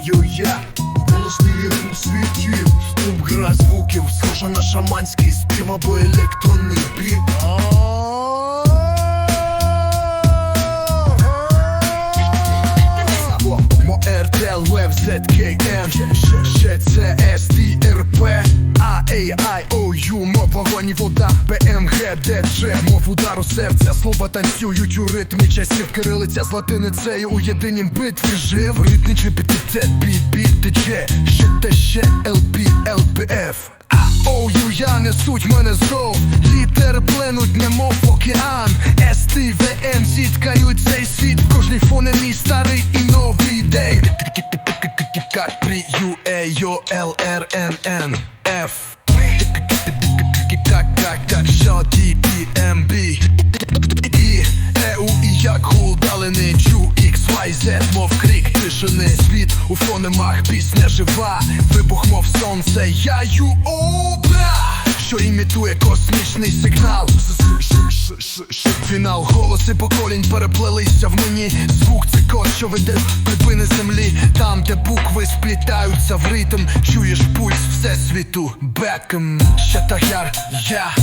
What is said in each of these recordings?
Йо-йо, я Голосний ритм світів світі. Струм гра звуків Схожа на шаманський спів або електронний біт Мо ZKM Ще це STRP А Ей Ай О Ю Мо вагоні вода. ПМГ ДДЖ Мов удару серця Слова танцюють у ритмі. Часів Кирилиця з латиницею у єдинім битві жив. Ритмічний епітет біт тече Ще те ще ЛП ЛПФ Оу, я несуть мене знов. Літери пленуть, немов океан. СТВМ зіткають цей світ. В кожній фонемі старий і новий день. Как при UA, L, R, N, N, F Как, как, що T, P, M, B І, ЕУ і як гул далини Чу, X, мов крик тишини Світ у фонемах, пісня жива Вибух, мов сонце, я ю Що імітує космічний сигнал. Фінал, голоси поколінь переплелися в мені Звук це код, що веде з припини землі Там, де букви сплітаються в ритм Чуєш пульс всесвіту Беком Ще тагяр, я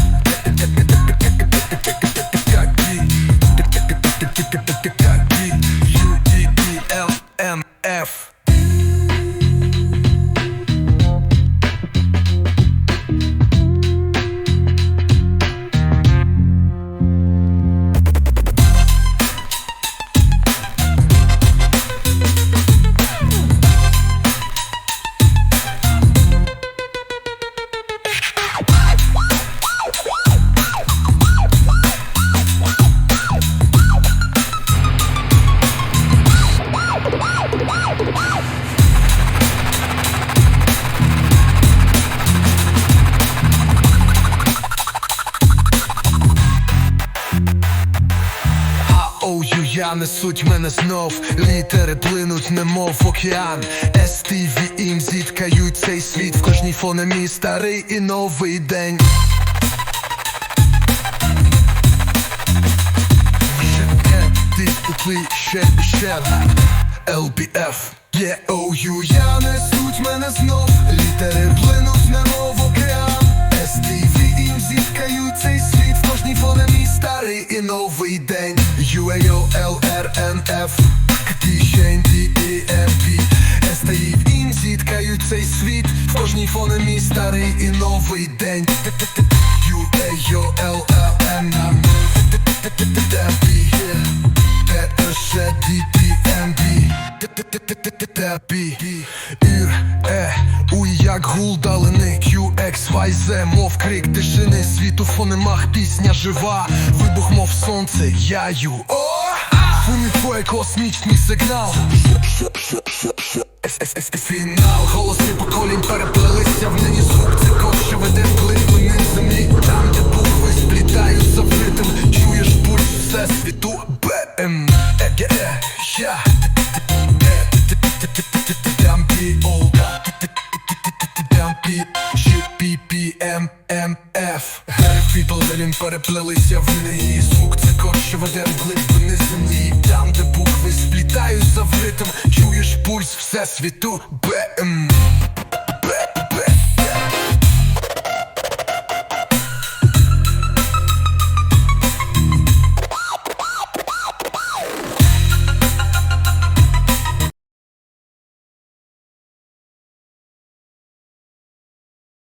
я несуть мене знов. Літери плинуть, немов океан. STV ім зіткають цей світ. В кожній фонемі старий і новий день. Ще ще і ще LBF Є оу, я несуть мене знов. Літери плинуть, немов океан. STV ім зіткають цей світ старий і новий день. UAO, LRNF Кишень, DEMP STI ім зіткають цей світ. В кожній фонемі старий і новий день. UAO, LRNF DEMP ТШ, як гул далини Q, X, Y, Z, мов крик тишини Світ у фонемах, пісня жива. Вибух, мов сонце, я ю. О! Фони твоє космічний сигнал. Фінал, голоси поколінь переплелися в нині Він переплелися в неї. Звук це корче веде в глибини землі. Там, де букви сплітаю за ритм Чуєш пульс всесвіту БМ